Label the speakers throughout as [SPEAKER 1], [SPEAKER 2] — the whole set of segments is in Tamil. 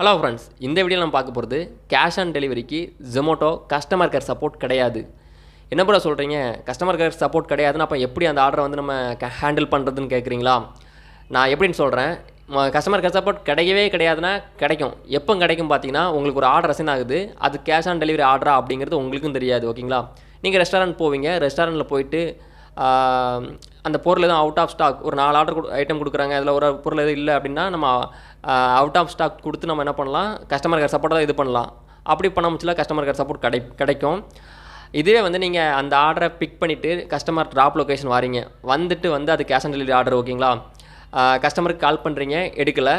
[SPEAKER 1] ஹலோ ஃப்ரெண்ட்ஸ் இந்த வீடியோ நம்ம பார்க்க போகிறது கேஷ் ஆன் டெலிவரிக்கு ஜொமோட்டோ கஸ்டமர் கேர் சப்போர்ட் கிடையாது. என்ன ப்ரோ சொல்கிறீங்க கஸ்டமர் கேர் சப்போர்ட் கிடையாதுன்னு அப்போ எப்படி அந்த ஆர்டரை வந்து நம்ம ஹேண்டில் பண்ணுறதுன்னு கேட்குறீங்களா நான் எப்படின்னு சொல்கிறேன் கஸ்டமர் கேர் சப்போர்ட் கிடையவே கிடையாதுன்னா கிடைக்கும். எப்போ கிடைக்கும் பார்த்தீங்கன்னா உங்களுக்கு ஒரு ஆர்டர் அசைன் ஆகுது. அது கேஷ் ஆன் டெலிவரி ஆர்டரா அப்படிங்கிறது உங்களுக்கும் தெரியாது ஓகேங்களா நீங்கள் ரெஸ்டாரண்ட் போவீங்க ரெஸ்டாரண்ட்டில் போயிட்டு அந்த பொருள் எதுவும் அவுட் ஆஃப் ஸ்டாக் ஒரு நாலு ஆர்டர் ஐட்டம் கொடுக்குறாங்க அதில் ஒரு பொருள் எதுவும் இல்லை அப்படின்னா நம்ம அவுட் ஆஃப் ஸ்டாக் கொடுத்து நம்ம என்ன பண்ணலாம்? கஸ்டமர் கேர் சப்போர்ட்டாக இது பண்ணலாம். அப்படி பண்ண முடிச்சுல கஸ்டமர் கேர் சப்போர்ட் கிடை கிடைக்கும். இதுவே வந்து நீங்கள் அந்த ஆர்டரை பிக் பண்ணிவிட்டு கஸ்டமர் ட்ராப் லொக்கேஷன் வாரீங்க. வந்துட்டு வந்து அது கேஷ் ஆன் டெலிவரி ஆர்டர் ஓகேங்களா? கஸ்டமருக்கு கால் பண்ணுறீங்க எடுக்கலை.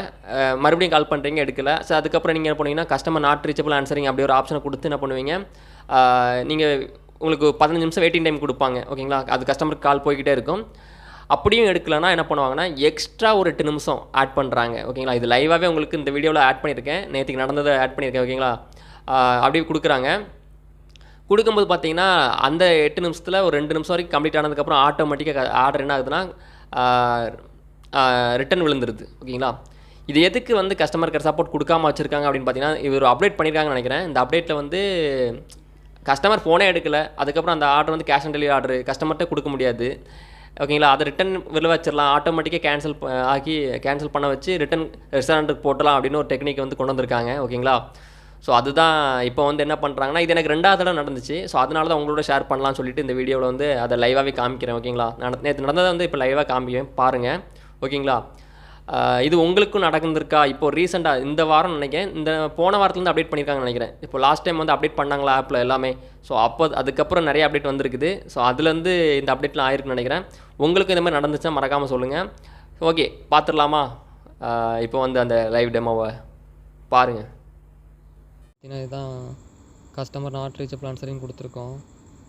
[SPEAKER 1] மறுபடியும் கால் பண்ணுறீங்க எடுக்கலை. ஸோ அதுக்கப்புறம் நீங்கள் என்ன பண்ணுவீங்கன்னா கஸ்டமர் நாட் ரீச்சபிள் ஆன்சரிங் அப்படி ஒரு ஆப்ஷனை கொடுத்து என்ன பண்ணுவீங்க? நீங்கள் உங்களுக்கு பதினஞ்சு நிமிஷம் வெயிட்டிங் டைம் கொடுப்பாங்க ஓகேங்களா அது கஸ்டமருக்கு கால் போய்கிட்டே இருக்கும். அப்படியும் எடுக்கலைன்னா என்ன பண்ணுவாங்கன்னா எக்ஸ்ட்ரா ஒரு எட்டு நிமிஷம் ஆட் பண்ணுறாங்க ஓகேங்களா இது லைவாகவே உங்களுக்கு இந்த வீடியோவில் ஆட் பண்ணியிருக்கேன். நேற்றுக்கு நடந்ததை ஆட் பண்ணியிருக்கேன் ஓகேங்களா அப்படியே கொடுக்குறாங்க. கொடுக்கும்போது பார்த்தீங்கன்னா அந்த எட்டு நிமிஷத்தில் ஒரு ரெண்டு நிமிஷம் வரைக்கும் கம்ப்ளீட் ஆனதுக்கப்புறம் ஆட்டோமேட்டிக்காக ஆர்டர் என்ன ஆகுதுன்னா ரிட்டன் விழுந்துருது ஓகேங்களா இது எதுக்கு வந்து கஸ்டமர் கேர் சப்போர்ட் கொடுக்காம வச்சுருக்காங்க அப்படின்னு பார்த்தீங்கன்னா இவர் அப்டேட் பண்ணியிருக்காங்கன்னு நினைக்கிறேன். இந்த அப்டேட்டில் வந்து கஸ்டமர் ஃபோனே எடுக்கலை. அதுக்கப்புறம் அந்த ஆர்டர் வந்து கேஷ் ஆன் டெலிவரி ஆர்டர் கஸ்டமர்கிட்ட கொடுக்க முடியாது. ஓகேங்களா அதை ரிட்டன் வெளில வச்சிடலாம். ஆட்டோமேட்டிக்காக கேன்சல் ஆக்கி கேன்சல் பண்ண வச்சு ரிட்டன் ரெஸ்டாரண்ட்டுக்கு போட்டலாம் அப்படின்னு ஒரு டெக்னிக் வந்து கொண்டு வந்திருக்காங்க. ஓகேங்களா ஸோ அதுதான் இப்போ வந்து என்ன பண்ணுறாங்கன்னா இது எனக்கு ரெண்டாவது தடவை நடந்துச்சு. ஸோ அதனால தான் உங்களோட ஷேர் பண்ணலாம்னு சொல்லிட்டு இந்த வீடியோவில் வந்து அதை லைவாகவே காமிக்கிறேன். ஓகேங்களா நட நேற்று நடந்ததை வந்து இப்போ லைவாக காமிக்கிறேன். பாருங்கள் ஓகேங்களா இது உங்களுக்கும் நடந்திருக்கா? இப்போ ரீசெண்டாக இந்த வாரம் நினைக்கிறேன். இந்த போன வாரத்துலேருந்து அப்டேட் பண்ணியிருக்காங்கன்னு நினைக்கிறேன். இப்போ லாஸ்ட் டைம் வந்து அப்டேட் பண்ணாங்களா ஆப்பில் எல்லாமே? ஸோ அப்போ அதுக்கப்புறம் நிறைய அப்டேட் வந்திருக்குது. ஸோ அதுலேருந்து இந்த அப்டேட்லாம் ஆயிருக்குன்னு நினைக்கிறேன். உங்களுக்கு இந்த மாதிரி நடந்துச்சுன்னா மறக்காமல் சொல்லுங்கள் ஓகே பார்த்துடலாமா? இப்போ வந்து அந்த லைவ் டெமோவை பாருங்கள்
[SPEAKER 2] ஏன்னா இதுதான் கஸ்டமர் நாட் ரீச்சபிள் ஆன்சரிங் கொடுத்துருக்கோம்.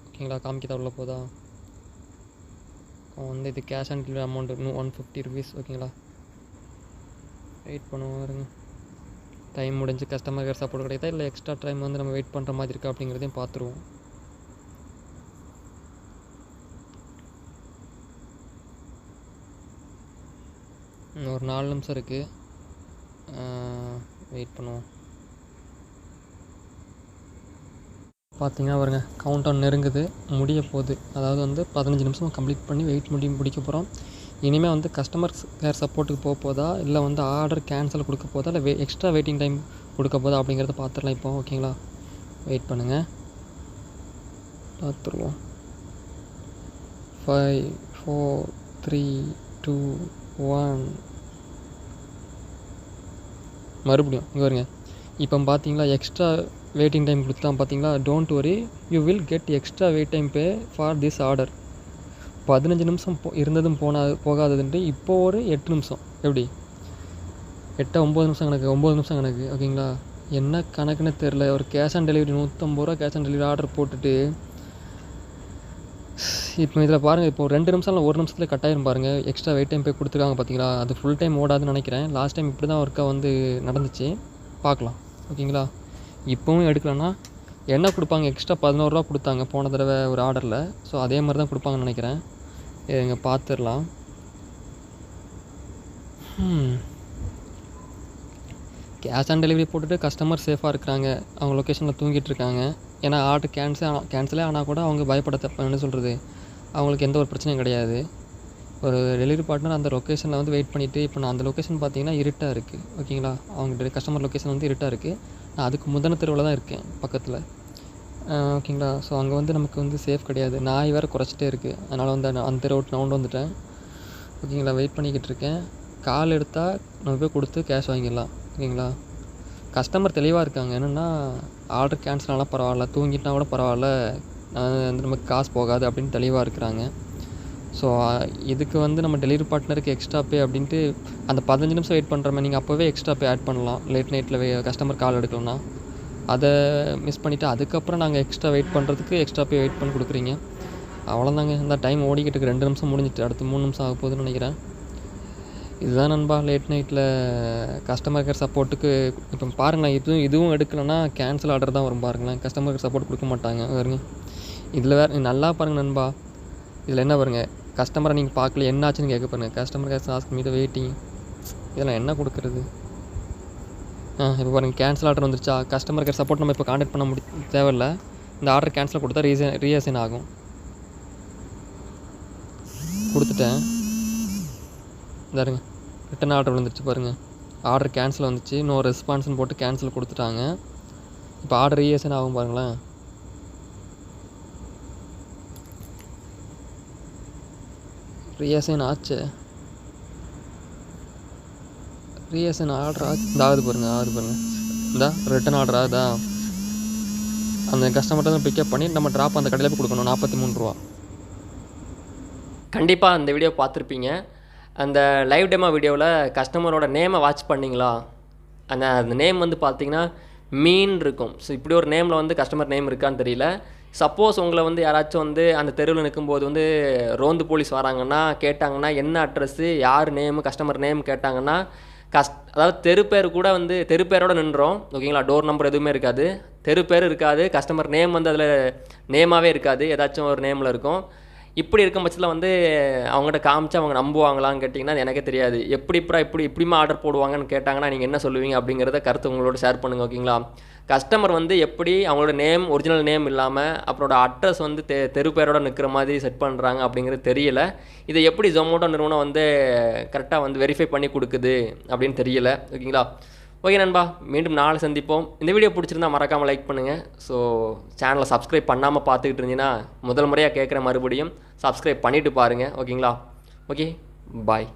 [SPEAKER 2] ஓகேங்களா காமிக்கதா உள்ள போதா? வந்து இது கேஷ் ஆன் டெலிவரி அமௌண்ட் இன்னும் ஒன் ஃபிஃப்டி ருபீஸ் ஓகேங்களா வெயிட் பண்ணுவோம் இருங்க. டைம் முடிஞ்சு கஸ்டமர் கேர் சப்போர்ட் கிடைக்குதா இல்லை எக்ஸ்ட்ரா டைம் வந்து நம்ம வெயிட் பண்ணுற மாதிரி இருக்கா அப்படிங்கிறதையும் பார்த்துருவோம். ஒரு நாலு நிமிஷம் இருக்குது வெயிட் பண்ணுவோம். பார்த்தீங்கன்னா பாருங்கள் கவுண்ட் டவுன் நெருங்குது முடிய போகுது. அதாவது வந்து பதினஞ்சு நிமிஷம் கம்ப்ளீட் பண்ணி வெயிட் முடியும் முடிக்க போகிறோம் இனிமேல் வந்து கஸ்டமர் கேர் சப்போர்ட்டுக்கு போக போதா? இல்லை வந்து ஆர்டர் கேன்சல் கொடுக்க போதா? இல்லை வெ எக்ஸ்ட்ரா வெயிட்டிங் டைம் கொடுக்க போதா? அப்படிங்கிறத பார்த்துடலாம் இப்போ ஓகேங்களா? வெயிட் பண்ணுங்கள் பார்த்துருவோம் five four three two one மறுபடியும் இங்கே வருங்க இப்போ பார்த்தீங்களா எக்ஸ்ட்ரா வெயிட்டிங் டைம் கொடுத்துட்டான் பார்த்தீங்களா don't worry you will get extra wait time pay for this order பதினஞ்சு நிமிஷம் போ இருந்ததும் போனா போகாததுன்ட்டு இப்போ ஒரு எட்டு நிமிஷம். எப்படி? எட்டு ஒம்பது நிமிஷம் கணக்கு ஒம்பது நிமிஷம் கணக்கு ஓகேங்களா? என்ன கணக்குன்னு தெரில ஒரு கேஷ் ஆன் டெலிவரி நூற்றம்பது ரூபா கேஷ் ஆன் டெலிவரி ஆர்டர் போட்டுட்டு இப்போ இதில் பாருங்கள் இப்போ ரெண்டு நிமிஷம் இல்லை ஒரு நிமிஷத்தில் கட்டாயிரும் பாருங்கள் எக்ஸ்ட்ரா வெயிட் டைம் போய் கொடுத்துருக்காங்க பார்த்தீங்களா அது ஃபுல் டைம் ஓடாதுன்னு நினைக்கிறேன். லாஸ்ட் டைம் இப்படி தான் ஒர்க்காக வந்து நடந்துச்சு. பார்க்கலாம். ஓகேங்களா? இப்போவும் எடுக்கலன்னா என்ன கொடுப்பாங்க? எக்ஸ்ட்ரா பதினோருவா கொடுத்தாங்க போன தடவை ஒரு ஆர்டரில் ஸோ அதே மாதிரி தான் கொடுப்பாங்கன்னு நினைக்கிறேன். இங்கே பார்த்துடலாம். கேஷ் ஆன் டெலிவரி போட்டுட்டு கஸ்டமர் சேஃபாக இருக்கிறாங்க. அவங்க லொக்கேஷனில் தூங்கிட்டு இருக்காங்க. ஏன்னா ஆர்டர் கேன்சல் ஆனா கேன்சலே ஆனால் கூட அவங்க பயப்பட தப்ப என்ன சொல்கிறது அவங்களுக்கு எந்த ஒரு பிரச்சனையும் கிடையாது. ஒரு டெலிவரி பார்ட்னர் அந்த லொக்கேஷனில் வந்து வெயிட் பண்ணிவிட்டு இப்போ நான் அந்த லொக்கேஷன் பார்த்தீங்கன்னா இருட்டாக இருக்குது ஓகேங்களா அவங்க கஸ்டமர் லொக்கேஷன் வந்து இருட்டாக இருக்குது நான் அதுக்கு முதன தெருவில் தான் இருக்கேன் பக்கத்தில். ஓகேங்களா. ஸோ அங்கே வந்து நமக்கு வந்து சேஃப் கிடையாது. நாய் வேறு குறைச்சிட்டே இருக்குது அதனால் வந்து அந்த ரோட் நவுண்டு நான் வந்துட்டேன். ஓகேங்களா வெயிட் பண்ணிக்கிட்டு இருக்கேன். கால் எடுத்தால் நம்ம போய் கொடுத்து கேஷ் வாங்கிடலாம். ஓகேங்களா. கஸ்டமர் தெளிவாக இருக்காங்க. என்னென்னா ஆர்டர் கேன்சல் ஆனால் பரவாயில்ல தூங்கிட்டா கூட பரவாயில்ல. வந்து நமக்கு காசு போகாது அப்படின்னு தெளிவாக இருக்கிறாங்க. ஸோ இதுக்கு வந்து நம்ம டெலிவரி பார்ட்னருக்கு எக்ஸ்ட்ரா பே அப்படின்ட்டு அந்த பதினஞ்சு நிமிஷம் வெயிட் பண்ணுறமே நீங்கள் அப்போவே எக்ஸ்ட்ரா பே ஆட் பண்ணலாம். லேட் நைட்டில் கஸ்டமர் கால் எடுக்கலன்னா. அதை மிஸ் பண்ணிவிட்டு அதுக்கப்புறம் நாங்கள் எக்ஸ்ட்ரா வெயிட் பண்ணுறதுக்கு எக்ஸ்ட்ரா போய் வெயிட் பண்ணி கொடுக்குறீங்க. அவ்வளோதாங்க இந்த டைம் ஓடிக்கிட்டு இருக்கு. ரெண்டு நிமிஷம் முடிஞ்சிட்டு அடுத்து மூணு நிமிஷம் ஆக போகுதுன்னு நினைக்கிறேன். இதுதான் நண்பா லேட் நைட்டில் கஸ்டமர் கேர் சப்போர்ட்டுக்கு இப்போ பாருங்களேன் இதுவும் இதுவும் எடுக்கலைன்னா கேன்சல் ஆர்டர் தான் வரும் பாருங்களேன். கஸ்டமர் கேர் சப்போர்ட் கொடுக்க மாட்டாங்க. பாருங்க. இதில் வேறு நல்லா பாருங்கள் நண்பா. இதில் என்ன பாருங்கள் கஸ்டமரை நீங்கள் பார்க்கல. என்னாச்சுன்னு கேட்க பாருங்கள் கஸ்டமர் கேர் ஆஸ்க் மீது வெயிட்டிங் இதெல்லாம் என்ன கொடுக்குறது? இப்போ பாருங்கள் கேன்சல் ஆர்டர் வந்துருச்சா? கஸ்டமர் கேர் சப்போர்ட் நம்ம இப்போ காண்டாக்ட் பண்ண முடி தேவையில்ல. இந்த ஆர்டர் கேன்சல் கொடுத்தா ரீசன் ரீஅசைன் ஆகும். கொடுத்துட்டேன். தருங்க ரிட்டன் ஆர்டர் வந்துருச்சு பாருங்கள் ஆர்டர் கேன்சல் வந்துச்சு. நோ ரெஸ்பான்ஸ்னு போட்டு கேன்சல் கொடுத்துட்டாங்க. இப்போ ஆர்டர் ரீஎசன் ஆகும் பாருங்களேன். ரீஎசன் ஆச்சு. ரியேஷன் ஆர்டர் ஆச்சு இந்த ஆகுது பாருங்கள் ஆகுது இந்தா ரிட்டன் ஆர்டர் ஆகுதா அந்த கஸ்டமர்கிட்ட தான் பிக்கப் பண்ணி நம்ம ட்ராப் அந்த கடையில் போய் கொடுக்கணும் நாற்பத்தி மூணு ரூபா.
[SPEAKER 1] கண்டிப்பாக அந்த வீடியோ பார்த்துருப்பீங்க. அந்த லைவ் டெமோ வீடியோவில் கஸ்டமரோட நேமை வாட்ச் பண்ணிங்களா? அந்த அந்த நேம் வந்து பார்த்தீங்கன்னா மீன் இருக்கும். ஸோ இப்படி ஒரு நேமில் வந்து கஸ்டமர் நேம் இருக்கான்னு தெரியல. சப்போஸ் உங்களை வந்து யாராச்சும் வந்து அந்த தெருவில் நிற்கும்போது வந்து ரோந்து போலீஸ் வராங்கன்னா கேட்டாங்கன்னா என்ன அட்ரஸ்ஸு யார் நேமு கஸ்டமர் நேம் கேட்டாங்கன்னா கஸ் அதாவது தெரு பேர் கூட வந்து தெரு பேரோட நின்றோம். ஓகேங்களா? டோர் நம்பர் எதுவுமே இருக்காது. தெரு பேர் இருக்காது. கஸ்டமர் நேம் வந்து அதில் நேமாகவே இருக்காது. ஏதாச்சும் ஒரு நேமில் இருக்கும். இப்படி இருக்கும் பட்சத்தில் வந்து அவங்ககிட்ட காமிச்சு அவங்க நம்புவாங்களான்னு கேட்டிங்கன்னா எனக்கே தெரியாது. எப்படிப்படா இப்படி இப்படிமா ஆர்டர் போடுவாங்கன்னு கேட்டாங்கன்னா நீங்கள் என்ன சொல்லுவீங்க அப்படிங்கிறத கருத்து உங்களோட ஷேர் பண்ணுங்கள் ஓகேங்களா? கஸ்டமர் வந்து எப்படி அவங்களோட நேம் ஒரிஜினல் நேம் இல்லாமல் அப்புறோட அட்ரஸ் வந்து தெ தெரு பேரோட நிற்கிற மாதிரி செட் பண்ணுறாங்க அப்படிங்கிறது தெரியல. இதை எப்படி ஜொமோட்டோ நிறுவனம் வந்து கரெக்டாக வந்து வெரிஃபை பண்ணி கொடுக்குது அப்படின்னு தெரியல. ஓகேங்களா? ஓகே நண்பா மீண்டும் நாளை சந்திப்போம். இந்த வீடியோ பிடிச்சிருந்தா மறக்காமல் லைக் பண்ணுங்கள் ஸோ சேனலை சப்ஸ்கிரைப் பண்ணாமல் பார்த்துக்கிட்டு இருந்தீங்கன்னா முதல் முறையாக கேட்குற மறுபடியும் சப்ஸ்கிரைப் பண்ணிவிட்டு பாருங்கள் ஓகேங்களா? Okay bye